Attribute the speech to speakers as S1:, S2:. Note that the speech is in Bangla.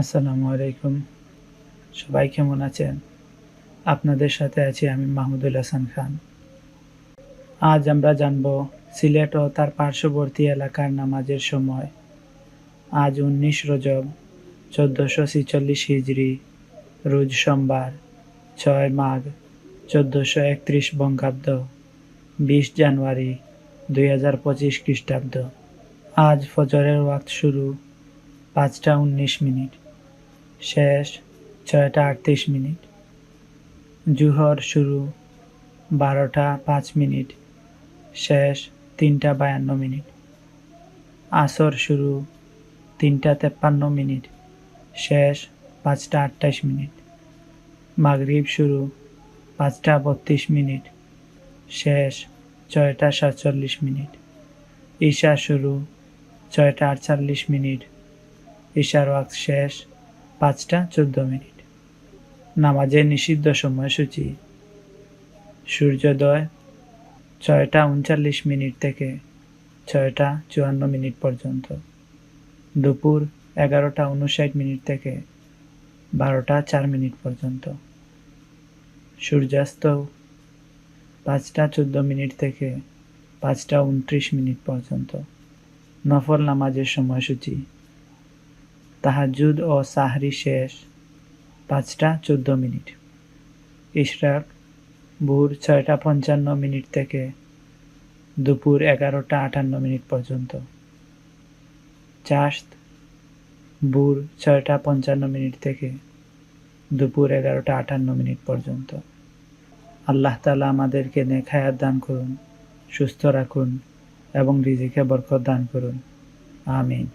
S1: আসসালামু আলাইকুম। সবাই কেমন আছেন? আপনাদের সাথে আছি আমি মাহমুদুল হাসান খান। আজ আমরা জানব সিলেট ও তার পার্শ্ববর্তী এলাকার নামাজের সময়। আজ উনিশ রজব চোদ্দোশো ছিচল্লিশ হিজড়ি, রোজ সোমবার, ছয় মাঘ চোদ্দোশো একত্রিশ বঙ্গাব্দ, বিশ জানুয়ারি দুই হাজার পঁচিশ খ্রিস্টাব্দ। আজ ফজরের ওয়াক্ত শুরু, পাঁচটা উনিশ মিনিট। শেষ ছয়টা আটত্রিশ মিনিট। জুহর শুরু বারোটা পাঁচ মিনিট, শেষ তিনটা বায়ান্ন মিনিট। আসর শুরু তিনটা তেপ্পান্ন মিনিট, শেষ পাঁচটা আটাইশ মিনিট। মাগরিব শুরু পাঁচটা বত্রিশ মিনিট, শেষ ছয়টা সাতচল্লিশ মিনিট। ঈশা শুরু ছয়টা আটচল্লিশ মিনিট, ঈশার ওয়াক্ত শেষ পাঁচটা চোদ্দ মিনিট। নামাজের নিষিদ্ধ সময়সূচি। সূর্যোদয় ছয়টা উনচল্লিশ মিনিট থেকে ছয়টা চুয়ান্ন মিনিট পর্যন্ত। দুপুর এগারোটা উনষাট মিনিট থেকে বারোটা চার মিনিট পর্যন্ত। সূর্যাস্ত পাঁচটা চোদ্দ মিনিট থেকে পাঁচটা উনত্রিশ মিনিট পর্যন্ত। নফল নামাজের সময়সূচি। তাহাজুদ ও সাহরি শেষ। পাঁচটা চোদ্দ মিনিট। ইশরাক, ভোর ছয়টা পঞ্চান্ন মিনিট থেকে দুপুর এগারোটা আটান্ন মিনিট পর্যন্ত। চাষত, ভোর ছয়টা পঞ্চান্ন মিনিট থেকে দুপুর এগারোটা আটান্ন মিনিট পর্যন্ত। আল্লাহ তালা আমাদেরকে নেখায়াত দান করুন, সুস্থ রাখুন এবং রিজিকে বরকত দান করুন। আমিন।